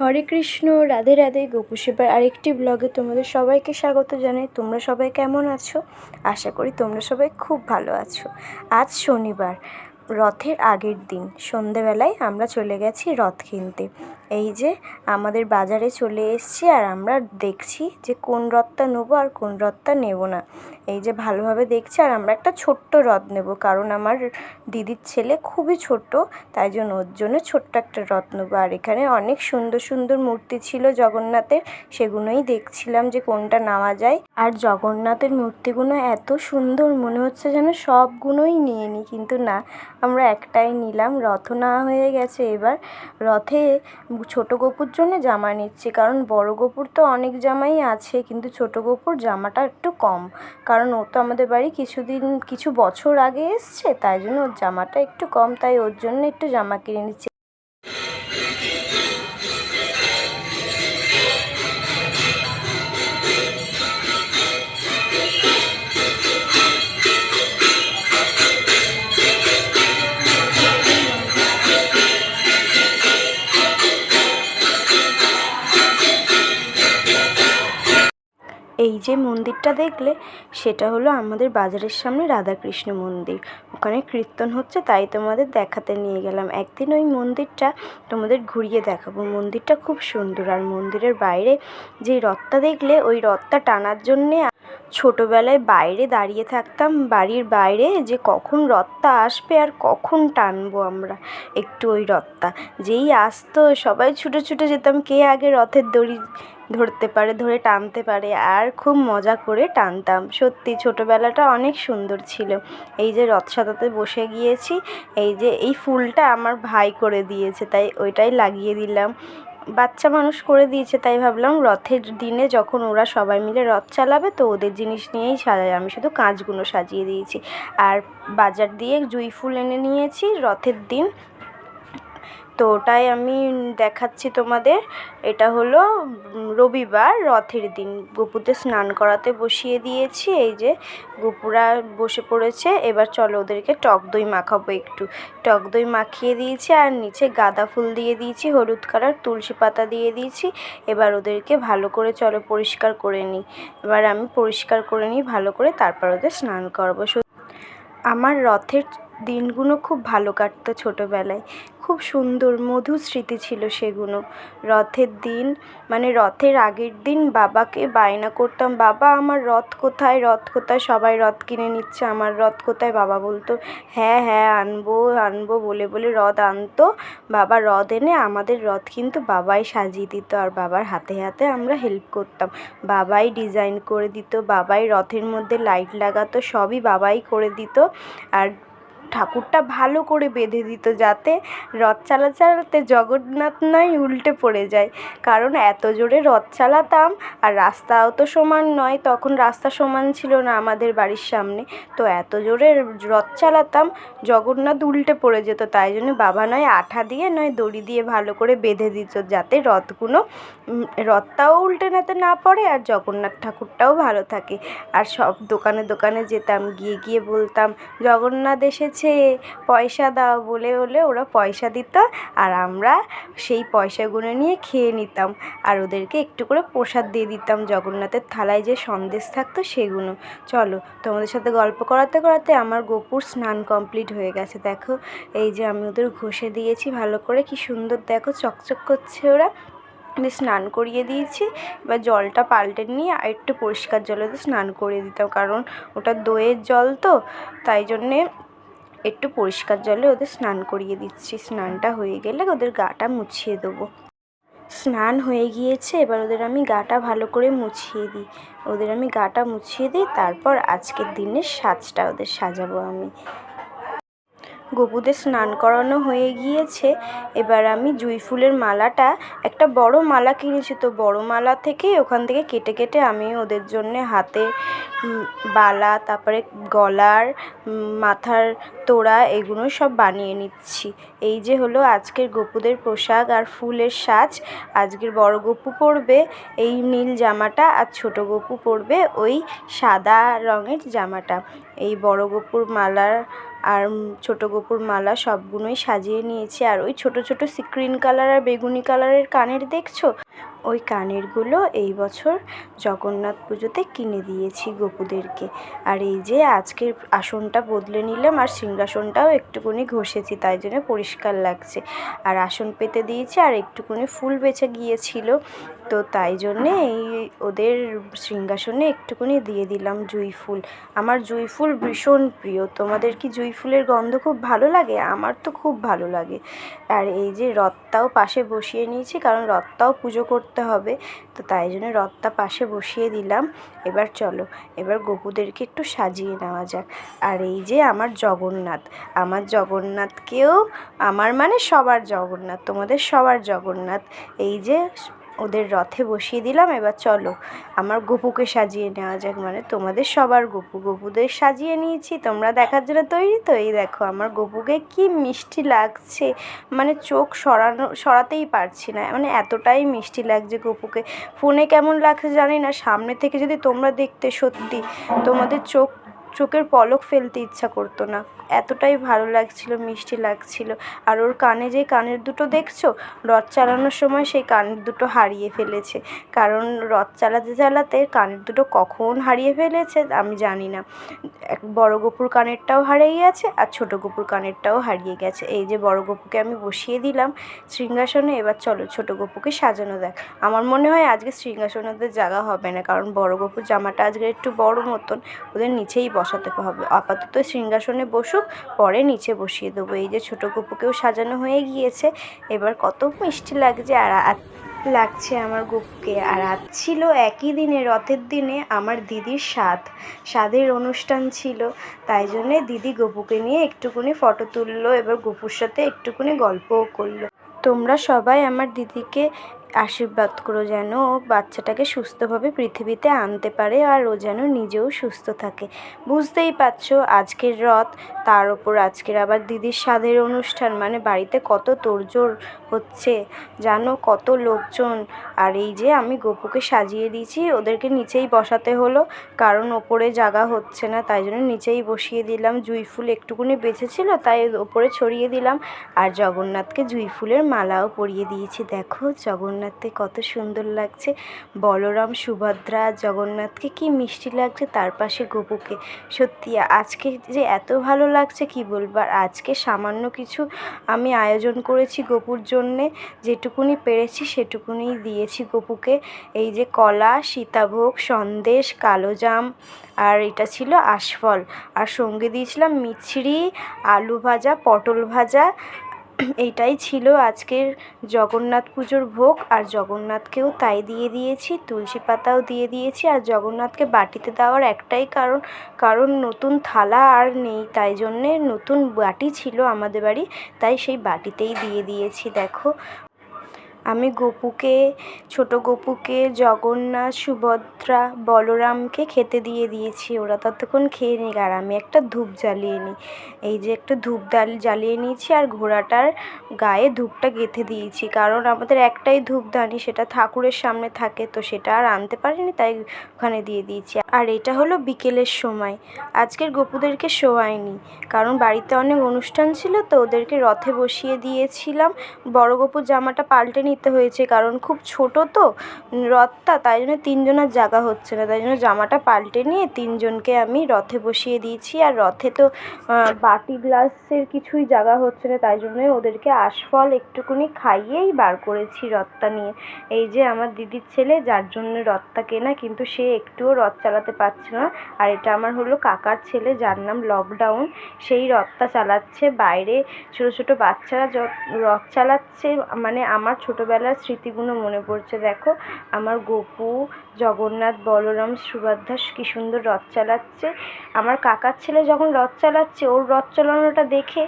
হরে কৃষ্ণ, রাধে রাধে, গোপু সেবার আরেকটি ব্লগে তোমাদের সবাইকে স্বাগত জানাই। তোমরা সবাই কেমন আছো? আশা করি তোমরা সবাই খুব ভালো আছো। আজ শনিবার, রথের আগের দিন, সন্ধেবেলায় আমরা চলে গেছি রথ কিনতে। এই যে আমাদের বাজারে চলে এসেছি আর আমরা দেখছি যে কোন রথটা নেব আর কোন রথটা নেব না। এই যে ভালোভাবে দেখছি আর আমরা একটা ছোট্ট রথ নেব কারণ আমার দিদির ছেলে খুবই ছোট তাই জন্য ওর জন্য ছোট্ট একটা রথ নেব। আর এখানে অনেক সুন্দর সুন্দর মূর্তি ছিল জগন্নাথের, সেগুলোই দেখছিলাম যে কোনটা নেওয়া যায়। আর জগন্নাথের মূর্তিগুলো এত সুন্দর, মনে হচ্ছে যেন সবগুলোই নিয়ে নিই কিন্তু না, আমরা একটাই নিলাম রথ নেওয়া হয়ে গেছে। এবার রথে ছোট গপুর জন্য জামা নিচ্ছি। কারণ বড় গপুর তো অনেক জামাই আছে, কিন্তু ছোট গপুর জামাটা একটু কম। কারণ ও তো আমাদের বাড়ি কিছুদিন, কিছু বছর আগে এসছে, তাই জন্য ওর জামাটা একটু কম, তাই ওর জন্য একটু জামা কিনে নিচ্ছি। যে মন্দিরটা দেখলে সেটা হলো আমাদের বাজারের সামনে রাধাকৃষ্ণ মন্দির। ওখানে কীর্তন হচ্ছে, তাই তোমাদের দেখাতে নিয়ে গেলাম। একদিন ওই মন্দিরটা তোমাদের ঘুরিয়ে দেখাবো। মন্দিরটা খুব সুন্দর, আর মন্দিরের বাইরে যে রথটা দেখলে, ওই রথটা টানার জন্যে ছোটোবেলায় বাইরে দাঁড়িয়ে থাকতাম। বাড়ির বাইরে যে কখন রথটা আসবে আর কখন টানবো আমরা, একটু ওই রথটা। যেই আসতো, সবাই ছুটে ছুটে যেতাম কে আগে রথের দড়ি ধরতে পারে, ধরে টানতে পারে। আর খুব মজা করে টানতাম। সত্যি, ছোটোবেলাটা অনেক সুন্দর ছিল। এই যে রথ সাজাতে বসে গিয়েছি, এই যে এই ফুলটা আমার ভাই করে দিয়েছে, তাই ওইটাই লাগিয়ে দিলাম। বাচ্চা মানুষ করে দিয়েছে, তাই ভাবলাম রথের দিনে যখন ওরা সবাই মিলে রথ চালাবে, তো ওদের জিনিস নিয়েই সাজাই। আমি শুধু কাঁচগুলো সাজিয়ে দিয়েছি। আর বাজার দিয়ে জুঁই ফুল এনে নিয়েছি রথের দিন। তো ওটাই আমি দেখাচ্ছি তোমাদের। এটা হলো রবিবার, রথের দিন। গপুদের স্নান করাতে বসিয়ে দিয়েছি। এই যে গপুরা বসে পড়েছে। এবার চলো ওদেরকে টক দই মাখাবো একটু। টক দই মাখিয়ে দিয়েছি আর নিচে গাঁদা ফুল দিয়ে দিয়েছি, হলুদ কালার, তুলসী পাতা দিয়ে দিয়েছি। এবার ওদেরকে ভালো করে চলো পরিষ্কার করে নিই। এবার আমি পরিষ্কার করে নিই, ভালো করে তারপর ওদের স্নান করব। আমার রথের দিনগুলো খুব ভালো কাটতো ছোটোবেলায়। খুব সুন্দর মধুর স্মৃতি ছিল সেগুলো। রথের দিন মানে রথের আগের দিন বাবাকে বায়না করতাম, বাবা, আমার রথ কোথায়? রথ কোথায়? সবাই রথ কিনে নিচ্ছে, আমার রথ কোথায়? বাবা বলতো হ্যাঁ হ্যাঁ আনব আনব, বলে বলে রথ আনতো। বাবা রথ এনে আমাদের রথ কিন্তু বাবাই সাজিয়ে দিত আর বাবার হাতে হাতে আমরা হেল্প করতাম। বাবাই ডিজাইন করে দিত, বাবাই রথের মধ্যে লাইট লাগাতো, সবই বাবাই করে দিত। আর ঠাকুরটা ভালো করে বেঁধে দিত যাতে রথ চালাতে জগন্নাথ নয় উল্টে পড়ে যায়। কারণ এত জোরে রথ চালাতাম আর রাস্তাও তো সমান নয়, তখন রাস্তা সমান ছিল না আমাদের বাড়ির সামনে। তো এত জোরে রথ চালাতাম, জগন্নাথ উল্টে পড়ে যেত। তাই জন্য বাবা নয় আঠা দিয়ে, নয় দড়ি দিয়ে ভালো করে বেঁধে দিত যাতে রথগুলো রথটাও উল্টে নাতে না পড়ে আর জগন্নাথ ঠাকুরটাও ভালো থাকে। আর সব দোকানে দোকানে যেতাম, গিয়ে গিয়ে বলতাম, জগন্নাথ এসেছে। পয়সা দাও বলে বলে ওরা পয়সা দিত আর আমরা সেই পয়সাগুলো নিয়ে খেয়ে নিতাম। আর ওদেরকে একটু করে প্রসাদ দিয়ে দিতাম। জগন্নাথের থালায় যে সন্দেশ থাকতো সেগুলো। চলো, তোমাদের সাথে গল্প করাতে করাতে আমার গোপুর স্নান কমপ্লিট হয়ে গেছে। দেখো, এই যে আমি ওদের ঘষে দিয়েছি, ভালো করে কি সুন্দর দেখো, চকচক করছে ওরা। স্নান করিয়ে দিয়েছি। এবার জলটা পাল্টে নিয়ে আর একটু পরিষ্কার জলে স্নান করিয়ে দিতাম। কারণ ওটা দইয়ের জল তো, তাই জন্যে একটু পরিষ্কার জলে ওদের স্নান করিয়ে দিচ্ছি। স্নানটা হয়ে গেলে ওদের গাটা মুছিয়ে দেবো। স্নান হয়ে গিয়েছে, এবার ওদের আমি গাটা ভালো করে মুছিয়ে দিই। ওদের আমি গাটা মুছিয়ে দিই, তারপর আজকের দিনের সাজটা ওদের সাজাবো আমি। গপুদের স্নান করানো হয়ে গিয়েছে। এবার আমি জুঁই ফুলের মালাটা, একটা বড় মালা কিনেছি তো বড় মালা থেকেই ওখান থেকে কেটে কেটে আমি ওদের জন্যে হাতে বালা, তারপরে গলার মাথার তোড়া এগুলো সব বানিয়ে নিচ্ছি। এই যে হলো আজকের গপুদের পোশাক আর ফুলের সাজ। আজকের বড় গপু পরবে এই নীল জামাটা আর ছোট গপু পরবে ওই সাদা রঙের জামাটা। এই বড় গপুর মালার আর ছোট গোপুর মালা সবগুলোই সাজিয়ে নিয়েছি। আর ওই ছোট ছোট সিক্রিন কালার আর বেগুনি কালারের কানের, দেখছ? ওই কানেরগুলো এই বছর জগন্নাথ পুজোতে কিনে দিয়েছি গপুদেরকে। আর এই যে আজকের আসনটা বদলে নিলাম, আর সিংহাসনটাও একটুকুনি ঘষেছি, তাই জন্য পরিষ্কার লাগছে। আর আসন পেতে দিয়েছি, আর একটুকুনি ফুল বেঁচে গিয়েছিল। তো তাই জন্যে এই ওদের সিংহাসনে একটুকুনি দিয়ে দিলাম জুঁই ফুল। আমার জুঁই ফুল ভীষণ প্রিয়। তোমাদের কি জুঁই ফুলের গন্ধ খুব ভালো লাগে? আমার তো খুব ভালো লাগে। আর এই যে রথটাও পাশে বসিয়ে নিয়েছি, কারণ রথটাও পুজো করতে হবে। তো তাই জন্য রথটা পাশে বসিয়ে দিলাম। এবার চলো, এবার গপুদেরকে একটু সাজিয়ে নেওয়া যাক। আর এই যে আমার জগন্নাথ, আমার জগন্নাথকেও আমার মানে সবার জগন্নাথ, তোমাদের সবার জগন্নাথ। এই যে ওদের রথে বসিয়ে দিলাম, এবার চলো আমার গপুকে সাজিয়ে নেওয়া যাক। মানে তোমাদের সবার গপু, গপুদের সাজিয়ে নিয়েছি, তোমরা দেখার জন্য তৈরি? তো এই দেখো, আমার গপুকে কি মিষ্টি লাগছে। মানে চোখ সরানো, সরাতেই পারছি না। মানে এতটাই মিষ্টি লাগছে গপুকে। ফোনে কেমন লাগছে জানি না, সামনে থেকে যদি তোমরা দেখতে সত্যি তোমাদের চোখ চোখের পলক ফেলতে ইচ্ছা করতো না। এতটাই ভালো লাগছিল, মিষ্টি লাগছিল। আর ওর কানে যে কানের দুটো দেখছ, রথ চালানোর সময় সেই কানের দুটো হারিয়ে ফেলেছে। কারণ রথ চালাতে চালাতে কানের দুটো কখন হারিয়ে ফেলেছে আমি জানি না। এক বড় গপুর কানেরটাও হারিয়ে গেছে আর ছোট গপুর কানেরটাও হারিয়ে গেছে। এই যে বড় গপুকে আমি বসিয়ে দিলাম সিংহাসনে এবার চলো ছোট গপুকে সাজানো দেখ। আমার মনে হয় আজকে ওদের জায়গা হবে না, কারণ বড় গপুর জামাটা আজকে একটু বড় মতন, ওদের নিচেই বসাতে হবে। আপাতত সিংহাসনে বসুক, পরে নিচে বসিয়ে দেবো। এই যে ছোটো গপুকেও সাজানো হয়ে গিয়েছে। এবার কত মিষ্টি লাগছে আর লাগছে আমার গপুকে। আর আজ ছিল একই দিনে, রথের দিনে আমার দিদির স্বাদ। স্বাদের অনুষ্ঠান ছিল। তাই জন্যে দিদি গপুকে নিয়ে একটুকুনি ফটো তুললো, এবার গপুর সাথে একটুকুনি গল্পও করল। তোমরা সবাই আমার দিদিকে আশীর্বাদ করো যেন ও বাচ্চাটাকে সুস্থভাবে পৃথিবীতে আনতে পারে আর ও যেন নিজেও সুস্থ থাকে। বুঝতেই পারছ, আজকের রথ, তার ওপর আজকের আবার দিদির স্বাদের অনুষ্ঠান মানে বাড়িতে কত তোড়জোড় হচ্ছে, জানো কত লোকজন। আর এই যে আমি গপুকে সাজিয়ে দিয়েছি, ওদেরকে নিচেই বসাতে হলো, কারণ ওপরে জায়গা হচ্ছে না, তাই জন্য নিচেই বসিয়ে দিলাম। জুঁই ফুল একটুকুনি বেঁচেছিল, তাই ওপরে ছড়িয়ে দিলাম। আর জগন্নাথকে জুঁই ফুলের মালাও পরিয়ে দিয়েছি, দেখো জগন্নাথকে কত সুন্দর লাগছে। বলরাম, সুভদ্রা, জগন্নাথকে কি মিষ্টি লাগছে তার পাশে গপুকে। সত্যি, আজকে যে এত ভালো লাগছে কি বলব? আর আজকে সামান্য কিছু আমি আয়োজন করেছি গোপুর জন্যে, যেটুকুনি পেরেছি সেটুকুনি দিয়েছি গপুকে। এই যে কলা, সীতাভোগ, সন্দেশ, কালোজাম, আর এটা ছিল আশফল। আর সঙ্গে দিয়েছিলাম মিছরি, আলু ভাজা, পটল ভাজা এইটাই ছিল আজকের জগন্নাথ পুজোর ভোগ। আর জগন্নাথকেও তাই দিয়ে দিয়েছি, তুলসী পাতাও দিয়ে দিয়েছি। আর জগন্নাথকে বাটিতে দেওয়ার একটাই কারণ কারণ নতুন থালা আর নেই, তাই জন্যে নতুন বাটি ছিল আমাদের বাড়ি, তাই সেই বাটিতেই দিয়ে দিয়েছি। দেখো আমি গপুকে, ছোট গপুকে, জগন্নাথ, সুভদ্রা, বলরামকে খেতে দিয়ে দিয়েছি। ওরা ততক্ষণ খেয়ে নিক আর আমি একটা ধূপ জ্বালিয়ে নিই। এই যে একটা ধূপ দাল জ্বালিয়ে নিয়েছি আর ঘোড়াটার গায়ে ধূপটা গেঁথে দিয়েছি। কারণ আমাদের একটাই ধূপদানি, সেটা ঠাকুরের সামনে থাকে, তো সেটা আর আনতে পারিনি, তাই ওখানে দিয়ে দিয়েছি। আর এটা হলো বিকেলের সময়। আজকের গপুদেরকে শোয়াইনি, কারণ বাড়িতে অনেক অনুষ্ঠান ছিল, তো ওদেরকে রথে বসিয়ে দিয়েছিলাম। বড় গপুর জামাটা পাল্টে নিতে হয়েছে, কারণ খুব ছোট তো রথটা, তাই জন্য তিনজনের জায়গা হচ্ছে না। তাই জন্য জামাটা পাল্টে নিয়ে তিনজনকে আমি রথে বসিয়ে দিয়েছি। আর রথে তো বাটি গ্লাসের কিছুই জায়গা হচ্ছে না, তাই জন্যই ওদেরকে আশফল একটুকুনি খাইয়েই বার করেছি রথটা নিয়ে। এই যে আমার দিদির ছেলে, যার জন্য রথটা কেনা, কিন্তু সে একটুও রথ চালাতে পারছে না। আর এটা আমার হলো কাকার ছেলে, যার নাম লকডাউন। সেই রথটা চালাচ্ছে বাইরে। ছোটো ছোটো বাচ্চারা রথ চালাচ্ছে মানে আমার ছোটোবেলার স্মৃতিগুলো মনে পড়ছে। দেখো, আমার গপু, জগন্নাথ, বলরাম সুভদ্রা কি সুন্দর রথ চালাচ্ছে। আমার কাকার ছেলে যখন রথ চালাচ্ছে, ওর রথ চালানোটা দেখে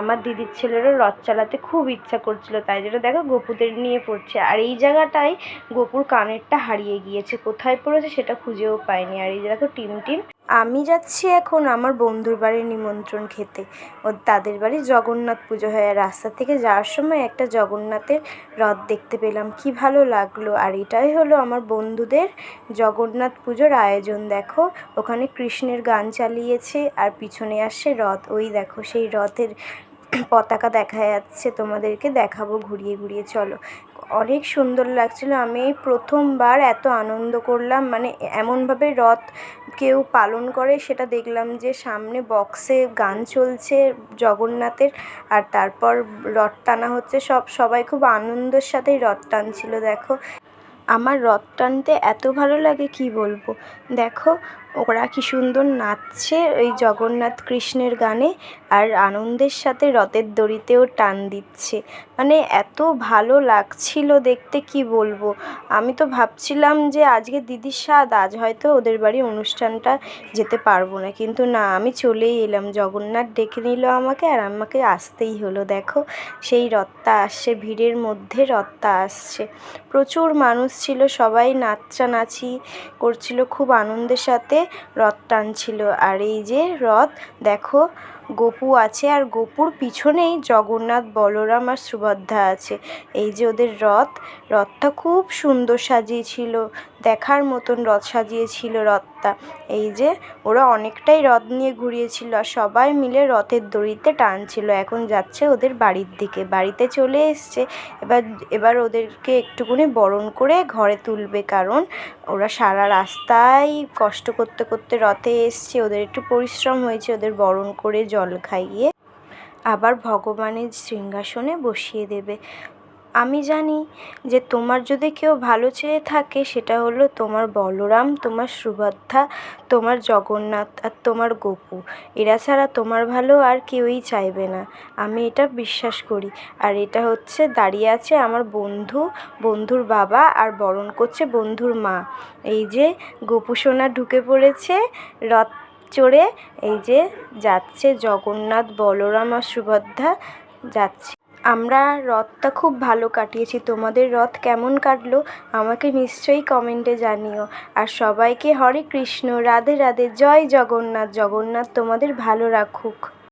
আমার দিদির ছেলেরও রথ চালাতে খুব ইচ্ছা করছিল। তাই জন্য দেখো, গপুদের নিয়ে পড়ছে। আর এই জায়গাটায় গপুর কানেরটা হারিয়ে গিয়েছে। কোথায় পড়েছে সেটা খুঁজেও পায়নি আর এই দেখো টিম টিম আমি যাচ্ছি এখন আমার বন্ধুর বাড়ির নিমন্ত্রণ খেতে। ও তাদের বাড়ি জগন্নাথ পুজো হয় রাস্তা থেকে যাওয়ার সময় একটা জগন্নাথের রথ দেখতে পেলাম। কি ভালো লাগল। আর এটাই হলো আমার বন্ধুদের জগন্নাথ পুজোর আয়োজন। দেখো, ওখানে কৃষ্ণের গান চালিয়েছে আর পিছনে আসছে রথ। ওই দেখো, সেই রথের পতাকা দেখা যাচ্ছে তোমাদেরকে, দেখাবো, ঘুরিয়ে ঘুরিয়ে, চলো। অনেক সুন্দর লাগছিল, আমি প্রথমবার এত আনন্দ করলাম মানে এমনভাবে রথ কেউ পালন করে, সেটা দেখলাম যে সামনে বক্সে গান চলছে জগন্নাথের, আর তারপর রথ টানা হচ্ছে, সব, সবাই খুব আনন্দের সাথেই রথ টানছিলো, দেখো। আমার রথ টানতে এত ভালো লাগে, কী বলব? দেখো ওরা কী সুন্দর নাচছে ওই জগন্নাথ কৃষ্ণের গানে আর আনন্দের সাথে রথের দড়িতেও টান দিচ্ছে। মানে এত ভালো লাগছিল দেখতে, কী বলব? আমি তো ভাবছিলাম যে আজকে দিদির স্বাদ, আজ হয়তো ওদের বাড়ি অনুষ্ঠানটা যেতে পারব না। কিন্তু না, আমি চলেই এলাম। জগন্নাথ ডেকে নিল আমাকে আর আমাকে আসতেই হলো। দেখো, সেই রথটা আসছে, ভিড়ের মধ্যে রথটা আসছে। প্রচুর মানুষ ছিল, সবাই নাচানাচি করছিল, খুব আনন্দের সাথে। রথ টানছিল। আর এই যে রথ দেখো গোপু আছে আর গোপুর পিছনেই জগন্নাথ, বলরাম আর সুভদ্রা আছে। এই যে ওদের রথ, রথটা খুব সুন্দর সাজিয়েছিল, দেখার মতন রথ সাজিয়েছিল রথটা। এই যে ওরা অনেকটাই রথ নিয়ে ঘুরিয়েছিল আর সবাই মিলে রথের দড়িতে টানছিল। এখন যাচ্ছে ওদের বাড়ির দিকে, বাড়িতে চলে এসছে। এবার এবার ওদেরকে একটুকুনি বরণ করে ঘরে তুলবে কারণ ওরা সারা রাস্তায় কষ্ট করতে করতে রথে এসছে, ওদের একটু পরিশ্রম হয়েছে, ওদের বরণ করে জল খাইয়ে আবার ভগবানের সিংহাসনে বসিয়ে দেবে। আমি জানি যে তোমার যদি কেউ ভালো চেয়ে থাকে, সেটা হলো তোমার বলরাম, তোমার সুভদ্রা, তোমার জগন্নাথ আর তোমার গোপু। এরা ছাড়া তোমার ভালো আর কেউই চাইবে না। আমি এটা বিশ্বাস করি। আর এটা হচ্ছে দাঁড়িয়ে আছে আমার বন্ধু, বন্ধুর বাবা আর বরণ করছে বন্ধুর মা। এই যে গোপু সোনা ঢুকে পড়েছে, রথ চড়ে এই যে যাচ্ছে জগন্নাথ বলরাম আর সুভদ্রা যাচ্ছে। আমরা রথটা খুব ভালো কাটিয়েছি। তোমাদের রথ কেমন কাটলো আমাকে নিশ্চয়ই কমেন্টে জানিও। আর সবাইকে হরে কৃষ্ণ, রাধে রাধে, জয় জগন্নাথ জগন্নাথ তোমাদের ভালো রাখুক।